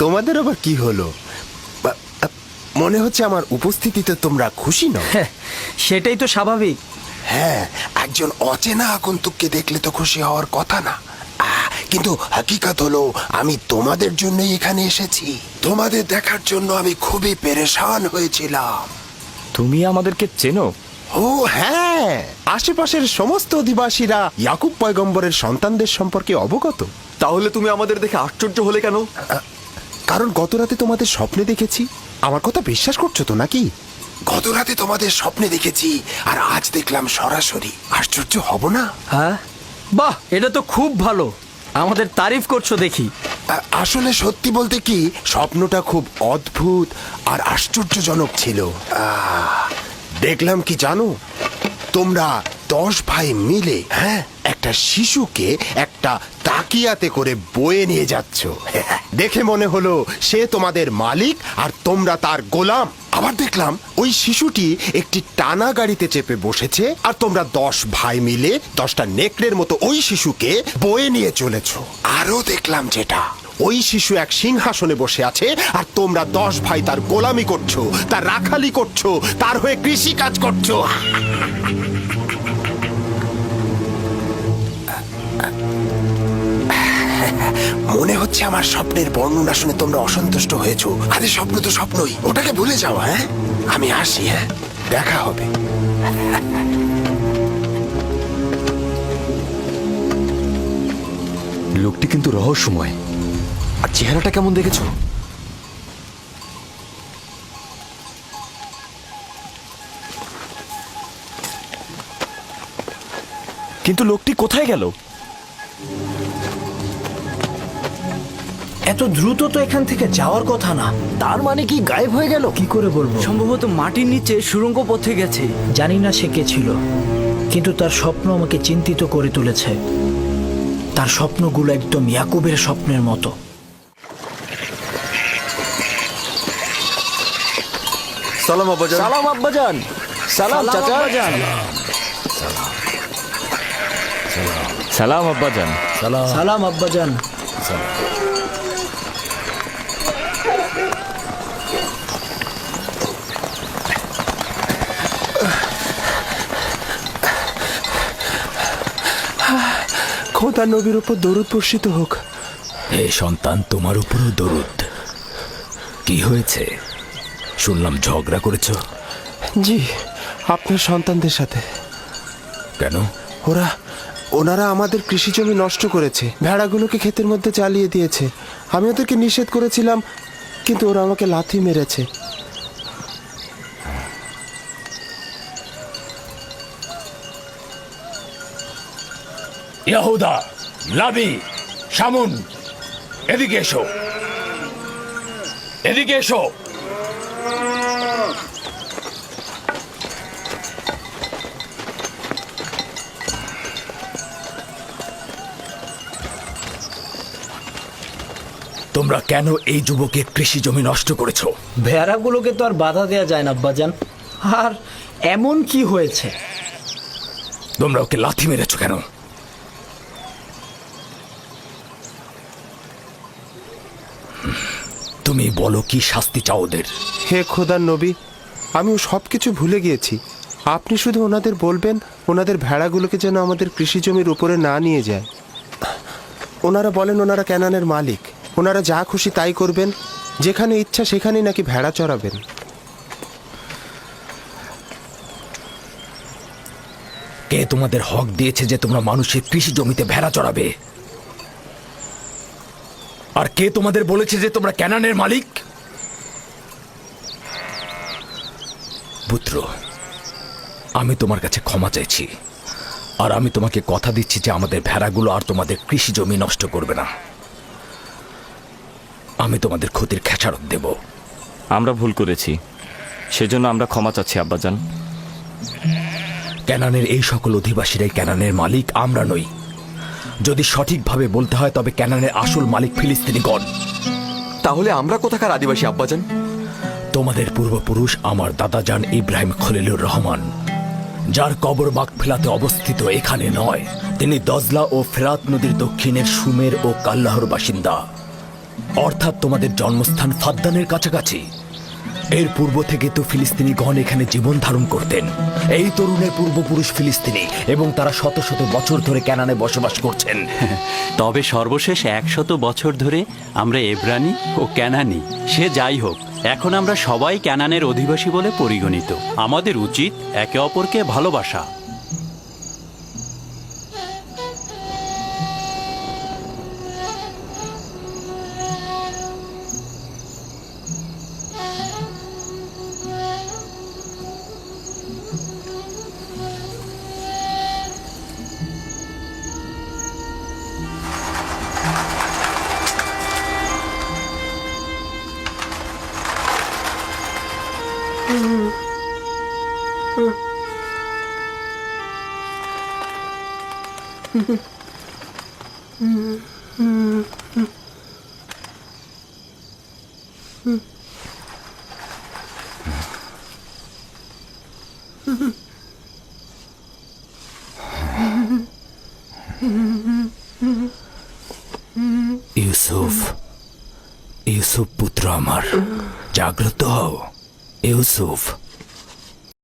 তোমাদের আবার কি হলো? মনে হচ্ছে আমার উপস্থিতিতে তোমরা খুশি নও। হ্যাঁ, সেটাই তো স্বাভাবিক। হ্যাঁ একজন অচেনা আগন্তুককে দেখলে তো খুশি হওয়ার কথা না। আহ, কিন্তু হাকিকাত হলো আমি তোমাদের জন্যই এখানে এসেছি। তোমাদের দেখার জন্য আমি খুবই পেরেশান হয়েছিলাম। তুমি আমাদেরকে চেনো? ও হ্যাঁ। আশেপাশের সমস্ত অধিবাসীরা ইয়াকুব পয়গম্বরের সন্তানদের সম্পর্কে অবগত। তাহলে তুমি আমাদের দেখে আশ্চর্য হলে কেন? কারণ গত রাতে তোমাদের স্বপ্নে দেখেছি। আমার কথা বিশ্বাস করছ তো নাকি? গত রাতে তোমাদের স্বপ্নে দেখেছি আর আজ দেখলাম সরাসরি। আশ্চর্য হব না? হ্যাঁ? বাহ এটা তো খুব ভালো। আমাদের তারিফ করছ দেখি। আ- আসলে সত্যি বলতে কি স্বপ্নটা খুব অদ্ভুত আর আশ্চর্যজনক ছিল। আহ, দেখলাম কি জানো? তোমরা দশ ভাই মিলে হ্যাঁ একটা শিশুকে একটা তাকিয়াতে করে বয়ে নিয়ে যাচ্ছ। দেখে মনে হলো সে তোমাদের মালিক আর তোমরা তার গোলাম। আবার দেখলাম ওই শিশুটি একটি টানা গাড়িতে চেপে বসেছে আর তোমরা দশ ভাই মিলে দশটা নেকড়ের মতো ওই শিশুকে বয়ে নিয়ে চলেছ। আরও দেখলাম যেটা, ওই শিশু এক সিংহাসনে বসে আছে আর তোমরা দশ ভাই তার গোলামি করছ, তার রাখালি করছ, তার হয়ে কৃষি কাজ করছ। হচ্ছে আমার স্বপ্নের বর্ণনা শুনে তোমরা অসন্তুষ্ট হয়েছো। আরে স্বপ্ন তো স্বপ্নই। ওটাকে ভুলে যাও হ্যাঁ? আমি আসি হ্যাঁ? দেখা হবে। লোকটি কিন্তু রহস্যময়। আর চেহারাটা কেমন দেখেছ? কিন্তু লোকটি কোথায় গেল? এত দ্রুত তো এখান থেকে যাওয়ার কথা না। তার মানে কি গায়েব হয়ে গেল? কি করে বলব? সম্ভবত মাটির নিচে সুরঙ্গ পথে গেছে। জানি না সে কে ছিল কিন্তু তার স্বপ্ন আমাকে চিন্তিত করে তুলেছে। তার স্বপ্নগুলো একদম ইয়াকুবের স্বপ্নের মতো। সালাম আব্বাজান। সালাম আব্বাজান। সালাম চাচা। সালাম। আব্বাজান। সালাম। আব্বাজান। খোদা নবীর উপর দরুদ বর্ষিত হোক। হে সন্তান তোমার উপরও দরুদ। কি হয়েছে? শুনলাম ঝগড়া করেছ। জি আপনার সন্তানদের সাথে। কেন? ওরা ওনারা আমাদের কৃষি জমি নষ্ট করেছে। ভেড়াগুলোকে ক্ষেতের মধ্যে চালিয়ে দিয়েছে। আমি ওদেরকে নিষেধ করেছিলাম কিন্তু ওরা আমাকে লাথি মেরেছে। ইয়াহুদা লাবি শামুন এদিকে এসো। এদিকে এসো। তোমরা কেন এই যুবকের কৃষি জমি নষ্ট করেছ? ভেড়াগুলোকে তো আর বাধা দেওয়া যায় না আব্বাজান। আর এমন কি হয়েছে? তোমরা ওকে লাথি মেরেছো কেন? তুমি বলো কি শাস্তি চাও ওদের? হে খোদার নবী আমি সব কিছু ভুলে গিয়েছি। আপনি শুধু ওনাদের বলবেন ওনাদের ভেড়াগুলোকে যেন আমাদের কৃষি জমির উপরে না নিয়ে যায়। ওনারা বলেন ওনারা ক্যানানের মালিক। ওনারা যা খুশি তাই করবেন যেখানে ইচ্ছা সেখানেই নাকি ভেড়া চড়াবেন। কে তোমাদের হক দিয়েছে যে তোমরা মানুষের কৃষি জমিতে ভেড়া চড়াবে? আর কে তোমাদের বলেছে যে তোমরা ক্যানানের মালিক? পুত্র আমি তোমার কাছে ক্ষমা চাইছি। আর আমি তোমাকে কথা দিচ্ছি যে আমাদের ভেড়াগুলো আর তোমাদের কৃষি জমি নষ্ট করবে না। আমি তোমাদের ক্ষতির খেসারত দেব। আমরা ভুল করেছি। সেজন্য আমরা ক্ষমা চাচ্ছি আব্বাজান। ক্যানানের এই সকল অধিবাসীরাই ক্যানানের মালিক আমরা নই। যদি সঠিকভাবে বলতে হয় তবে ক্যানানের আসল মালিক ফিলিস্তিনি ফিলিস্তিনিগণ তাহলে আমরা কোথাকার আদিবাসী আব্বাজান? তোমাদের পূর্বপুরুষ আমার দাদাজান ইব্রাহিম খলিলুর রহমান। যার কবর বাকফিলাতে অবস্থিত এখানে নয় তিনি দজলা ও ফেরাত নদীর দক্ষিণের সুমের ও কাল্লাহর বাসিন্দা। অর্থাৎ তোমাদের জন্মস্থান ফাদ্দানের কাছাকাছি। এর পূর্ব থেকে তো ফিলিস্তিনিগণ এখানে জীবন ধারণ করতেন। এই তরুণের পূর্বপুরুষ ফিলিস্তিনি এবং তারা শত শত বছর ধরে ক্যানানে বসবাস করছেন। তবে সর্বশেষ একশত বছর ধরে আমরা এব্রানি ও ক্যানানি, সে যাই হোক, এখন আমরা সবাই ক্যানানের অধিবাসী বলে পরিগণিত। আমাদের উচিত একে অপরকে ভালোবাসা। ইউসুফ ইউসুফ পুত্র আমার জাগ্রত হও Yusuf.